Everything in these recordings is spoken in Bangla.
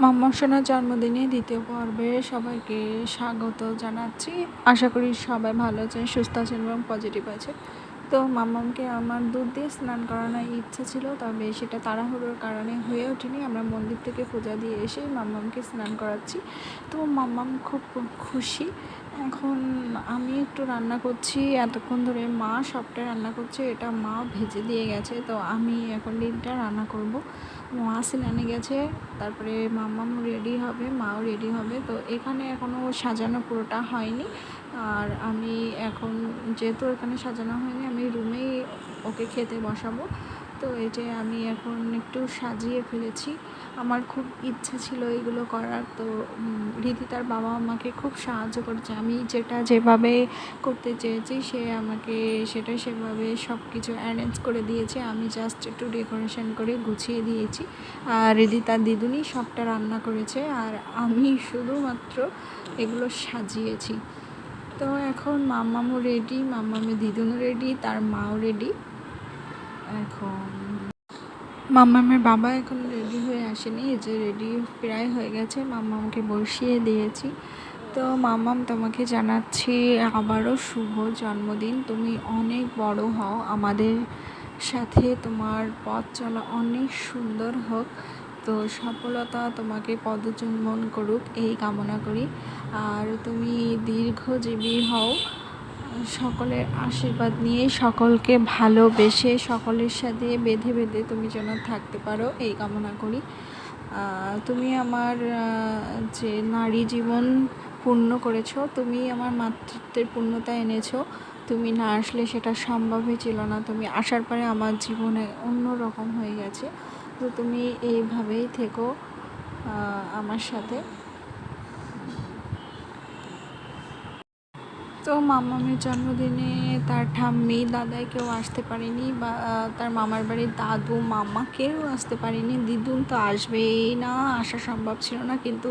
মাম্মা সোনার জন্মদিনে দ্বিতীয় পর্বে সবাইকে স্বাগত জানাচ্ছি। আশা করি সবাই ভালো আছেন, সুস্থ আছেন এবং পজিটিভ আছে তো মাম্মামকে আমার দুধ দিয়ে স্নান করানোর ইচ্ছা ছিল, তবে সেটা তাড়াহুড়োর কারণে হয়ে ওঠেনি। আমরা মন্দির থেকে পূজা দিয়ে এসে মাম্মামকে স্নান করাচ্ছি। তো মাম্মাম খুব খুশি। এখন আমি একটু রান্না করছি। এতক্ষণ ধরে মা সবটা রান্না করছে। এটা মা ভেজে দিয়ে গেছে। তো আমি এখন ডিমটা রান্না করব। মা সিলানে গেছে। তারপরে মাম্মাম রেডি হবে, মাও রেডি হবে। তো এখানে এখনও সাজানো পুরোটা হয়নি। আর আমি এখন যেহেতু এখানে সাজানো হয়নি, আমি রুমেই ওকে খেতে বসাবো। তো যে আমি এখন একটু সাজিয়ে ফেলেছি। আমার খুব ইচ্ছে ছিল এগুলো করার। তো রীতি তার বাবা আমাকে খুব সাহায্য করেছে। আমি যেটা যেভাবে করতে চেয়েছি, সে আমাকে সেটা সেভাবে সব কিছু অ্যারেঞ্জ করে দিয়েছে। আমি জাস্ট একটু ডেকোরেশন করে গুছিয়ে দিয়েছি। আর রিদি তার দিদুনি সবটা রান্না করেছে। আর আমি শুধুমাত্র এগুলো সাজিয়েছি। তো এখন মাম্মামও রেডি মাম্মামে দিদুনও রেডি তার মাও রেডি এখন মাম্মামের বাবা এখন রেডি হয়ে আসেনি, এই যে রেডি প্রায় হয়ে গেছে মাম্মামকে বসিয়ে দিয়েছি। তো মাম্মাম তোমাকে জানাচ্ছি, আবারও শুভ জন্মদিন। তুমি অনেক বড় হও। আমাদের সাথে তোমার পথ চলা অনেক সুন্দর হোক। তো সফলতা তোমাকে পদচুম্বন করুক, এই কামনা করি। আর তুমি দীর্ঘজীবী হও। সকলের আশীর্বাদ নিয়ে সকলকে ভালোবেসে, সকলের সাথে বেঁধে বেঁধে তুমি যেন থাকতে পারো, এই কামনা করি। তুমি আমার যে নারী জীবন পূর্ণ করেছ, তুমি আমার মাতৃত্বের পূর্ণতা এনেছো। তুমি না আসলে সেটা সম্ভবই ছিল না। তুমি আসার পরে আমার জীবনে অন্য রকম হয়ে গেছে। তো তুমি এইভাবেই থেকো আমার সাথে। তো মামামের জন্মদিনে তার ঠাম্মি, দাদাই কেউ আসতে পারেনি বা তার মামার বাড়ির দাদু, মামা কেউ আসতে পারেনি। দিদুন তো আসবেই না, আসা সম্ভব ছিল না। কিন্তু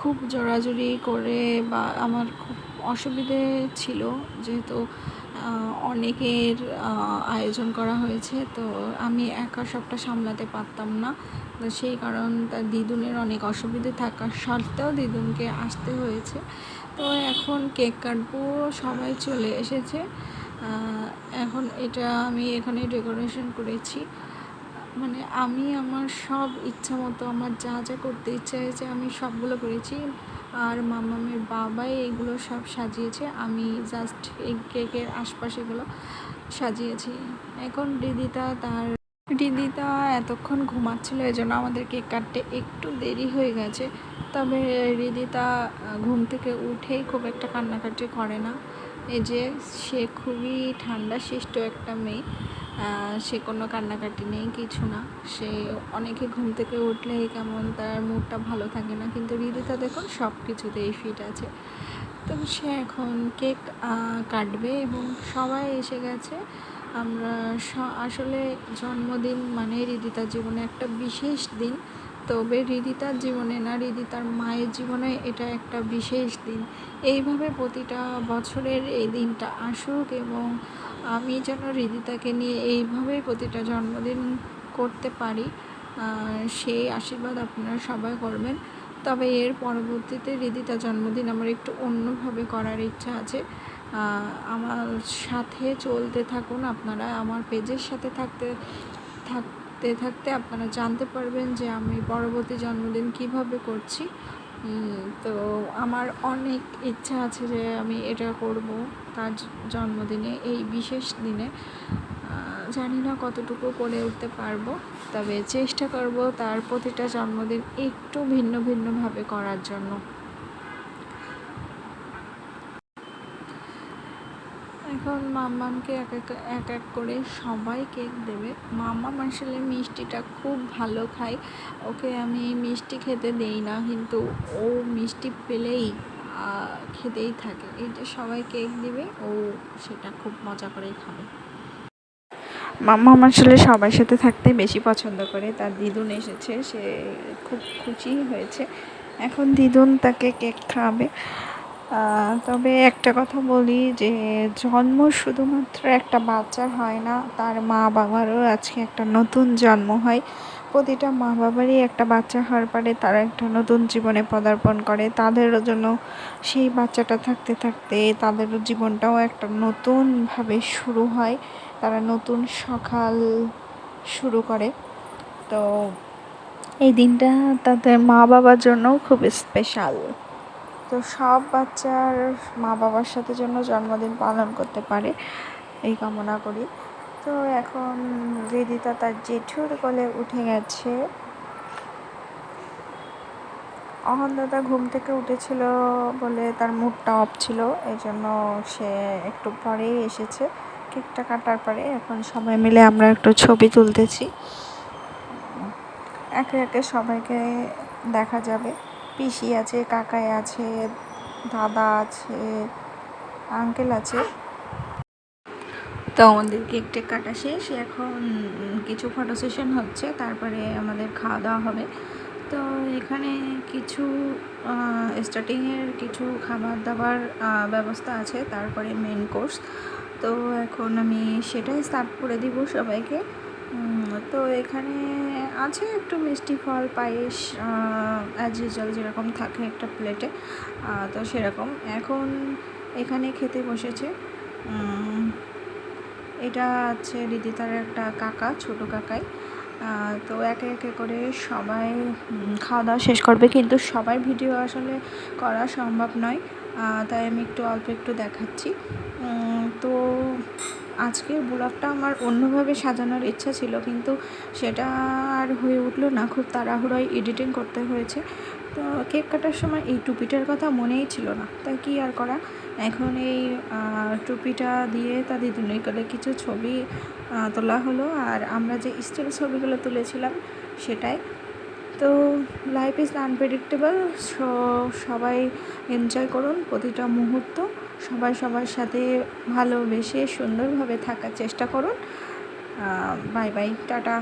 খুব জোরাজুরি করে বা, আমার খুব অসুবিধে ছিল। যেহেতু অনেকের আয়োজন করা হয়েছে, তো আমি একা সবটা সামলাতে পারতাম না। তো সেই কারণ তার দিদুনের অনেক অসুবিধে থাকার সত্ত্বেও দিদুনকে আসতে হয়েছে। তো এখন কেক কাটবো, সবাই চলে এসেছে। এখন এটা আমি এখানে ডেকোরেশন করেছি। মানে আমি আমার সব ইচ্ছা মতো, আমার যা যা করতে ইচ্ছা হয়েছে আমি সবগুলো করেছি। আর মামামের বাবাই এগুলো সব সাজিয়েছে, আমি জাস্ট এই কেকের আশপাশ এগুলো সাজিয়েছি। এখন দিদিতা তার দিদিতা এতক্ষণ ঘুমাচ্ছিল এই জন্য আমাদের কেক কাটতে একটু দেরি হয়ে গেছে। তবে রিদিতা ঘুম থেকে উঠেই খুব একটা কান্নাকাটি করে না। এই যে, সে খুবই ঠান্ডা শিষ্ট একটা মেয়ে। সে কোনো কান্নাকাটি নেই, কিছু না। সে অনেকে ঘুম থেকে উঠলেই কেমন তার মুডটা ভালো থাকে না, কিন্তু রিদিতা দেখুন সব কিছুতেই ফিট আছে। তো সে এখন কেক কাটবে এবং সবাই এসে গেছে। আমরা আসলে জন্মদিন মানে রিদিতার জীবনে একটা বিশেষ দিন। তবে রিদিতার জীবনে না, রিদিতার মায়ের জীবনে এটা একটা বিশেষ দিন। এইভাবে প্রতিটা বছরের এই দিনটা আসুক এবং আমি যেন রিদিতাকে নিয়ে এইভাবেই প্রতিটা জন্মদিন করতে পারি সেই আশীর্বাদ আপনারা সবাই করবেন। তবে এর পরবর্তীতে রিদিতার জন্মদিন আমার একটু অন্যভাবে করার ইচ্ছা আছে। আমার সাথে চলতে থাকুন আপনারা, আমার পেজের সাথে থাকতে থাকতে থাকতে আপনারা জানতে পারবেন যে আমি পরবর্তী জন্মদিন কীভাবে করছি। তো আমার অনেক ইচ্ছা আছে যে আমি এটা করব তার জন্মদিনে, এই বিশেষ দিনে। জানি না কতটুকু করে উঠতে পারব, তবে চেষ্টা করব তার প্রতিটা জন্মদিন একটু ভিন্ন ভিন্নভাবে করার জন্য। এখন মাম্মামকে এক এক এক এক করে সবাই কেক দেবে। মাম্মাম আসলে মিষ্টিটা খুব ভালো খায়। ওকে আমি মিষ্টি খেতে দেই না, কিন্তু ও মিষ্টি পেলেই খেতেই থাকে। এই যে সবাই কেক দিবে, ও সেটা খুব মজা করেই খাবে। মাম্মা আসলে সবার সাথে থাকতে বেশি পছন্দ করে। তার দিদুন এসেছে, সে খুব খুশি হয়েছে। এখন দিদুন তাকে কেক খাওয়াবে। তবে একটা কথা বলি যে জন্ম শুধুমাত্র একটা বাচ্চার হয় না, তার মা বাবারও আজকে একটা নতুন জন্ম হয়। প্রতিটা মা বাবারই একটা বাচ্চা হওয়ার পরে তারা একটা নতুন জীবনে পদার্পণ করে। তাদেরও জন্য সেই বাচ্চাটা থাকতে থাকতে তাদেরও জীবনটাও একটা নতুনভাবে শুরু হয়। তারা নতুন সকাল শুরু করে। তো এই দিনটা তাদের মা বাবার জন্যও খুব স্পেশাল তো সব বাচ্চার মা বাবার সাথে জন্য জন্মদিন পালন করতে পারে, এই কামনা করি। তো এখন রিদিতা তার জেঠুর কোলে উঠে গেছে। অহন দাদা ঘুম থেকে উঠেছিল বলে তার মুডটা অফ ছিল এই জন্য সে একটু পরেই এসেছে। কেকটা কাটার পরে এখন সবাই মিলে আমরা একটু ছবি তুলতেছি। একে একে সবাইকে দেখা যাবে। পিসি আছে, কাকাই আছে, দাদা আছে আঙ্কেল আছে। তো আমাদের কেক টেক কাটা শেষ, এখন কিছু ফটো সেশন হচ্ছে, তারপরে আমাদের খাওয়া দাওয়া হবে। তো এখানে কিছু স্টার্টিংয়ের কিছু খাবার দাবার ব্যবস্থা আছে, তারপরে মেন কোর্স তো এখন আমি সেটাই সার্ভ করে দিব সবাইকে। তো এখানে আছে একটু মিষ্টি ফল, পায়েস অ্যাজ ইউজুয়াল যেরকম থাকে একটা প্লেটে তো সেরকম। এখন এখানে খেতে বসেছে এটা আছে রিদিতার একটা কাকা, ছোট কাকাই। তো একে একে করে সবাই খাওয়া দাওয়া শেষ করবে, কিন্তু সবার ভিডিও আসলে করা সম্ভব নয়। তাই আমি একটু অল্প একটু দেখাচ্ছি। তো আজকের ব্লগটা আমার অন্যভাবে সাজানোর ইচ্ছা ছিল, কিন্তু সেটা আর হয়ে উঠল না। খুব তাড়াহুড়োয় এডিটিং করতে হয়েছে। তো কেক কাটার সময় এই টুপিটার কথা মনেই ছিল না। তাই কী আর করা? এখন এই টুপিটা দিয়ে তাদের করে কিছু ছবি তোলা হলো। আর আমরা যে স্টিল ছবিগুলো তুলেছিলাম, সেটাই তো লাইফ ইজ আনপ্রেডিক্টেবল সবাই এনজয় করুন প্রতিটা মুহূর্ত। সবাই সবার সাথে ভালোবেসে সুন্দরভাবে থাকার চেষ্টা করুন। Bye bye tata.